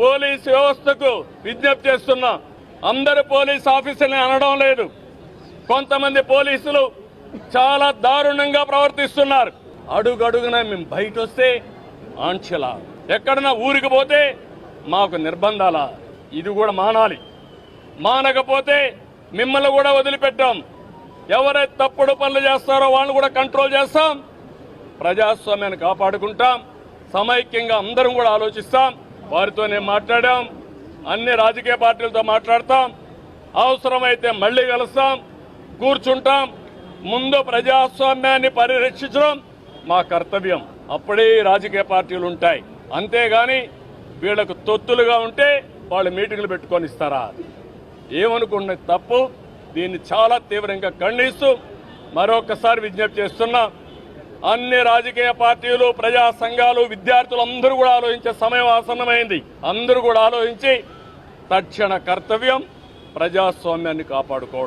Police వ్యవస్థకు విజ్ఞప్తి చేస్తున్నా. అందరు పోలీస్ ఆఫీసర్ని అనడం లేదు. కొంతమంది పోలీసులు చాలా దారుణంగా ప్రవర్తిస్తున్నారు. అడుగడుగున మేము బయట వస్తే ఆంక్షల. ఎక్కడన్నా ఊరికి పోతే మాకు నిర్బంధాల? ఇది కూడా మానాలి. మానకపోతే మిమ్మల్ని కూడా వదిలిపెట్టాం. ఎవరైతే తప్పుడు పనులు చేస్తారో వాళ్ళు కూడా కంట్రోల్ చేస్తాం. ప్రజాస్వామ్యాన్ని కాపాడుకుంటాం. సమైక్యంగా అందరం కూడా ఆలోచిస్తాం. వారితోనే మాట్లాడాం. అన్ని రాజకీయ పార్టీలతో మాట్లాడతాం. అవసరమైతే మళ్ళీ కలుస్తాం. కూర్చుంటాం. ముందు ప్రజాస్వామ్యాన్ని పరిరక్షించడం మా కర్తవ్యం. అప్పుడే రాజకీయ పార్టీలు ఉంటాయి. అంతేగాని వీళ్ళకు తొత్తులుగా ఉంటే వాళ్ళు మీటింగ్లు పెట్టుకొని ఇస్తారా? ఏమనుకున్న తప్పు? దీన్ని చాలా తీవ్రంగా ఖండిస్తూ మరొకసారి విజ్ఞప్తి చేస్తున్నాం. అన్ని రాజకీయ పార్టీలు ప్రజా సంఘాలు విద్యార్థులు అందరూ కూడా ఆలోచించే సమయం ఆసన్నమైంది. అందరూ కూడా ఆలోచించి తక్షణ కర్తవ్యం ప్రజాస్వామ్యాన్ని కాపాడుకోవడం.